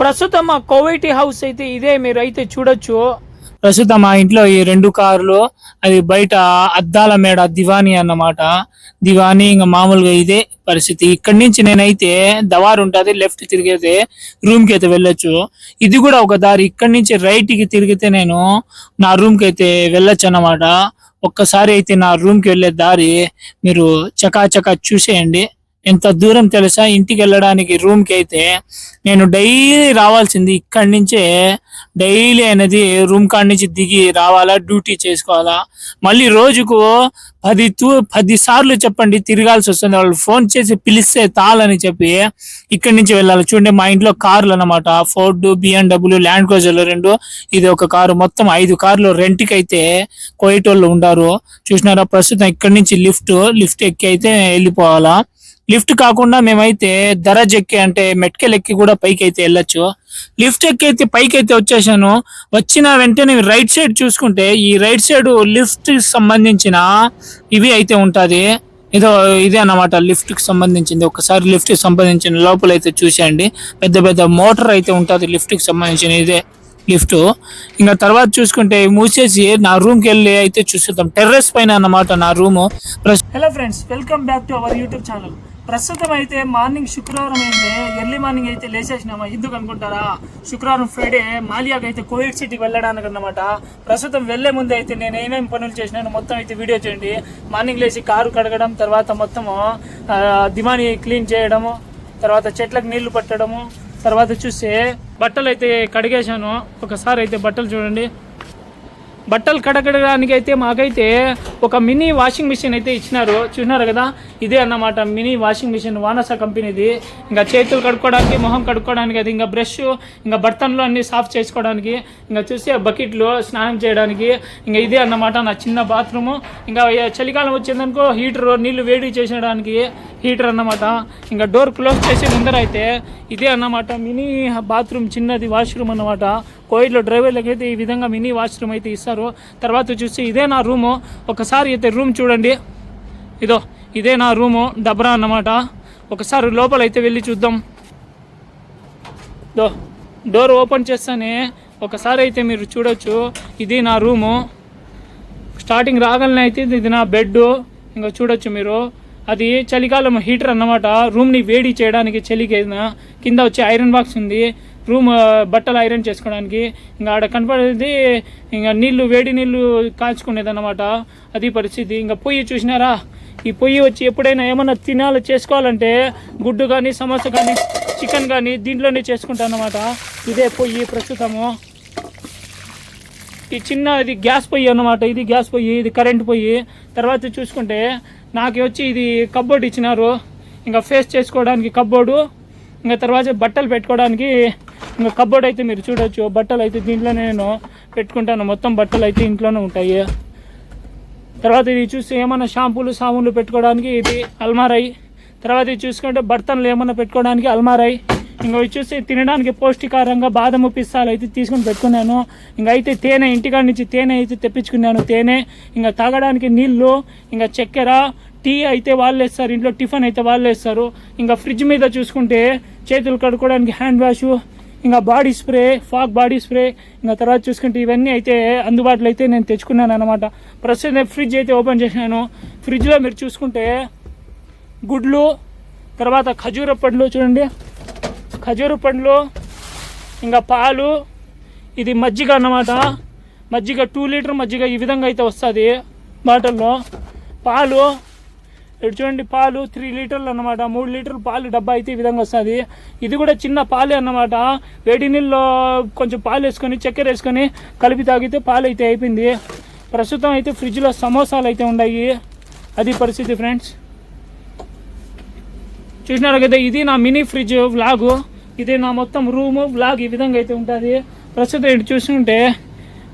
ప్రస్తుతం మా కోవైటీ హౌస్ అయితే ఇదే మీరు అయితే చూడొచ్చు. ప్రస్తుతం మా ఇంట్లో ఈ రెండు కార్లు అది బయట అద్దాల మేడ దివానీ అన్నమాట. దివానీ ఇంకా మామూలుగా ఇదే పరిస్థితి. ఇక్కడి నుంచి నేనైతే దవార్ ఉంటుంది లెఫ్ట్ తిరిగితే రూమ్కి అయితే వెళ్ళొచ్చు. ఇది కూడా ఒక దారి. ఇక్కడి నుంచి రైట్కి తిరిగితే నేను నా రూమ్కి అయితే వెళ్ళొచ్చు అన్నమాట ఒక్కసారి అయితే నా రూమ్కి వెళ్ళే దారి మీరు చకాచకా చూసేయండి. ఎంత దూరం తెలుసా? ఇంటికి వెళ్ళడానికి రూమ్కి అయితే నేను డైలీ రావాల్సింది ఇక్కడి నుంచే డైలీ అనేది రూమ్ కాడ నుంచి దిగి రావాలా డ్యూటీ చేసుకోవాలా? మళ్ళీ రోజుకు పది తూ పది సార్లు చెప్పండి తిరగాల్సి వస్తుంది. వాళ్ళు ఫోన్ చేసి పిలిస్తే తాళని చెప్పి ఇక్కడి నుంచి వెళ్ళాలి. చూడండి మా ఇంట్లో కార్లు అన్నమాట. ఫోర్డ్ బిఎండబ్ల్యూ ల్యాండ్ క్రోజర్లు రెండు ఇది ఒక కారు. మొత్తం ఐదు కార్లు రెంట్కి అయితే కోయటోళ్ళు ఉండారు. చూసినారా? ప్రస్తుతం ఇక్కడి నుంచి లిఫ్ట్ లిఫ్ట్ ఎక్కి అయితే వెళ్ళిపోవాలా. లిఫ్ట్ కాకుండా మేమైతే దరజ్ ఎక్కి అంటే మెట్కెలు ఎక్కి కూడా పైకి అయితే వెళ్ళొచ్చు. లిఫ్ట్ ఎక్కి అయితే పైకి అయితే వచ్చేసాను. వచ్చిన వెంటనే రైట్ సైడ్ చూసుకుంటే ఈ రైట్ సైడ్ లిఫ్ట్ సంబంధించిన ఇవి అయితే ఉంటుంది. ఇదో ఇదే అన్నమాట లిఫ్ట్కి సంబంధించింది. ఒకసారి లిఫ్ట్కి సంబంధించిన లోపల అయితే చూసేయండి. పెద్ద పెద్ద మోటార్ అయితే ఉంటుంది లిఫ్ట్కి సంబంధించిన ఇదే లిఫ్ట్. ఇంకా తర్వాత చూసుకుంటే మూసేసి నా రూమ్కి వెళ్ళి అయితే చూసుకుంటాం టెర్రస్ పైన అన్నమాట నా room. Hello friends welcome back to our YouTube channel ప్రస్తుతం అయితే మార్నింగ్ శుక్రవారం అయితే ఎర్లీ మార్నింగ్ అయితే లేచేసినామా? ఎందుకు అనుకుంటారా? శుక్రవారం ఫ్రైడే మాలియాకి అయితే కోవిడ్ సిటీకి వెళ్ళడానికి అన్నమాట. ప్రస్తుతం వెళ్ళే ముందు అయితే నేను ఏమేమి పనులు చేసినాను మొత్తం అయితే వీడియో చేయండి మార్నింగ్ లేచి కారు కడగడం తర్వాత మొత్తము దివాని క్లీన్ చేయడము తర్వాత చెట్లకు నీళ్ళు పట్టడము తర్వాత చూస్తే బట్టలు అయితే కడిగేశాను. ఒకసారి అయితే బట్టలు చూడండి. బట్టలు కడగడానికి అయితే మాకైతే ఒక మినీ వాషింగ్ మిషన్ అయితే ఇచ్చినారు. చూసినారు కదా? ఇదే అన్నమాట మినీ వాషింగ్ మిషన్ వానస కంపెనీది. ఇంకా చేతులు కడుక్కోవడానికి మొహం కడుక్కోవడానికి అది ఇంకా బ్రష్ ఇంకా బర్తన్లు అన్ని సాఫ్ చేసుకోవడానికి ఇంకా చూస్తే బకెట్లు స్నానం చేయడానికి ఇంకా ఇదే అన్నమాట నా చిన్న బాత్రూము. ఇంకా చలికాలం వచ్చిందనుకో హీటర్ నీళ్ళు వేడి చేసేయడానికి హీటర్ అన్నమాట. ఇంకా డోర్ క్లోజ్ చేసి ముందర అయితే ఇదే అన్నమాట మినీ బాత్రూమ్ చిన్నది వాష్రూమ్ అన్నమాట. కోవిడ్లో డ్రైవర్లకి అయితే ఈ విధంగా మినీ వాష్రూమ్ అయితే ఇస్తారు. తర్వాత చూసి ఇదే నా రూము. ఒకసారి అయితే రూమ్ చూడండి. ఇదో ఇదే నా రూము. డబ్రా అన్నమాట. ఒకసారి లోపల అయితే వెళ్ళి చూద్దాం. దో డోర్ ఓపెన్ చేస్తానే ఒకసారి అయితే మీరు చూడొచ్చు. ఇది నా రూము. స్టార్టింగ్ రాగలనే అయితే ఇది నా బెడ్ ఇంకా చూడొచ్చు మీరు. అది చలికాలం హీటర్ అన్నమాట. రూమ్ని వేడి చేయడానికి చలికి కింద వచ్చి ఐరన్ బాక్స్ ఉంది. రూమ్ బట్టలు ఐరన్ చేసుకోవడానికి. ఇంకా ఆడ కనపడేది ఇంకా నీళ్ళు వేడి నీళ్ళు కాల్చుకునేది అన్నమాట అది పరిస్థితి. ఇంకా పొయ్యి చూసినారా ఈ పొయ్యి వచ్చి ఎప్పుడైనా ఏమన్నా తినాలి చేసుకోవాలంటే గుడ్డు కానీ సమోసా కానీ చికెన్ కానీ దీంట్లోనే చేసుకుంటాను అన్నమాట ఇదే పొయ్యి ప్రస్తుతము. ఈ చిన్న ఇది గ్యాస్ పొయ్యి అన్నమాట. ఇది గ్యాస్ పొయ్యి ఇది కరెంట్ పొయ్యి. తర్వాత చూసుకుంటే నాకు వచ్చి ఇది కబ్బోర్డ్ ఇచ్చినారు. ఇంకా ఫేస్ చేసుకోవడానికి కబ్బోర్డు ఇంకా తర్వాత బట్టలు పెట్టుకోవడానికి ఇంకా కబోర్డ్ అయితే మీరు చూడొచ్చు బట్టలు అయితే దీంట్లో నేను పెట్టుకుంటాను. మొత్తం బట్టలు అయితే ఇంట్లోనే ఉంటాయి. తర్వాత ఇది చూస్తే ఏమైనా షాంపూలు సాబున్లు పెట్టుకోవడానికి ఇది అల్మారై. తర్వాత ఇది చూసుకుంటే బర్తన్లు ఏమైనా పెట్టుకోవడానికి అల్మారై. ఇంకా ఇవి చూస్తే తినడానికి పౌష్టికారంగా బాదము పిస్తాలు అయితే తీసుకొని పెట్టుకున్నాను. ఇంకా అయితే తేనె ఇంటికాడ నుంచి తేనె అయితే తెప్పించుకున్నాను. తేనె ఇంకా తాగడానికి నీళ్ళు ఇంకా చక్కెర టీ అయితే వాళ్ళు వేస్తారు ఇంట్లో టిఫిన్ అయితే వాళ్ళు వేస్తారు ఇంకా ఫ్రిడ్జ్ మీద చూసుకుంటే చేతులు కడుక్కోవడానికి హ్యాండ్ వాష్ ఇంకా body spray Fogg body spray ఇంకా తర్వాత చూసుకుంటే ఇవన్నీ అయితే అందుబాటులో అయితే నేను తెచ్చుకున్నాను అనమాట ప్రస్తుతం ఫ్రిడ్జ్ అయితే ఓపెన్ చేశాను. ఫ్రిడ్జ్లో మీరు చూసుకుంటే గుడ్లు తర్వాత ఖజూర పండ్లు చూడండి. ఖజూర పండ్లు ఇంకా పాలు ఇది మజ్జిగ అన్నమాట. మజ్జిగ టూ లీటర్ మజ్జిగ ఈ విధంగా అయితే వస్తుంది బాటిల్లో. పాలు ఇటు చూడండి పాలు త్రీ లీటర్లు అన్నమాట. మూడు లీటర్లు పాలు డబ్బా అయితే ఈ విధంగా వస్తుంది. ఇది కూడా చిన్న పాలే అన్నమాట. వేడి నీళ్ళలో కొంచెం పాలు వేసుకొని చక్కెర వేసుకొని కలిపి తాగితే పాలు అయితే అయిపోయింది. ప్రస్తుతం అయితే ఫ్రిడ్జ్లో సమోసాలు అయితే ఉన్నాయి. అది పరిస్థితి ఫ్రెండ్స్. చూసినారు కదా ఇది నా మినీ ఫ్రిడ్జ్ వ్లాగు. ఇది నా మొత్తం రూము వ్లాగ్ ఈ విధంగా అయితే ఉంటుంది. ప్రస్తుతం ఇటు చూస్తుంటే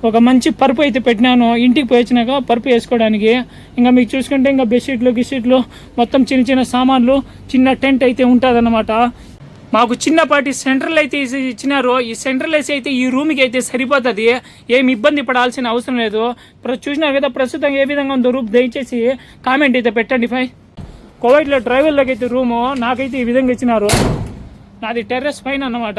ఒక మంచి పరుపు అయితే పెట్టినాను. ఇంటికి పోయి వచ్చినాక పరుపు వేసుకోవడానికి. ఇంకా మీకు చూసుకుంటే ఇంకా బెడ్షీట్లు గిషీట్లు మొత్తం చిన్న చిన్న సామాన్లు చిన్న టెంట్ అయితే ఉంటుంది మాకు చిన్నపాటి సెంట్రల్ అయితే ఇచ్చినారు. ఈ సెంట్రల్ ఏసీ అయితే ఈ రూమ్కి అయితే సరిపోతుంది. ఏమి ఇబ్బంది పడాల్సిన అవసరం లేదు. ప్ర- చూసినారు కదా ప్రస్తుతం ఏ విధంగా ఉందో రూమ్ దయచేసి కామెంట్ అయితే పెట్టండి ఫై. కోవిడ్లో డ్రైవర్లకి అయితే రూము. నాకైతే ఈ విధంగా ఇచ్చినారు. నాది టెర్రస్ పైన అన్నమాట.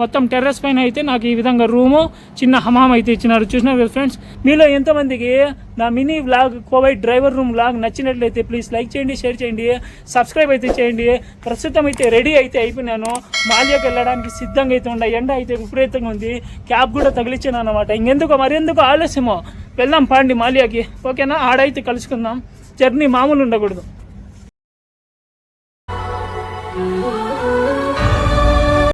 మొత్తం టెర్రస్ పైన అయితే నాకు ఈ విధంగా రూము చిన్న హమాం అయితే ఇచ్చినారు. చూసినారు కదా ఫ్రెండ్స్ మీలో ఎంతమందికి నా mini vlog Kuwait driver room vlog నచ్చినట్లయితే ప్లీజ్ లైక్ చేయండి షేర్ చేయండి సబ్స్క్రైబ్ అయితే చేయండి. ప్రస్తుతం అయితే రెడీ అయితే అయిపోయినాను. మాల్యాకి వెళ్ళడానికి సిద్ధంగా అయితే ఉండే. ఎండ అయితే విపరీతంగా ఉంది. క్యాబ్ కూడా తగిలించాను అనమాట ఇంకెందుకో మరెందుకో ఆలస్యమో. వెళ్దాం పాండి మాల్యాకి. ఓకేనా? ఆడైతే కలుసుకుందాం. జర్నీ మామూలు ఉండకూడదు.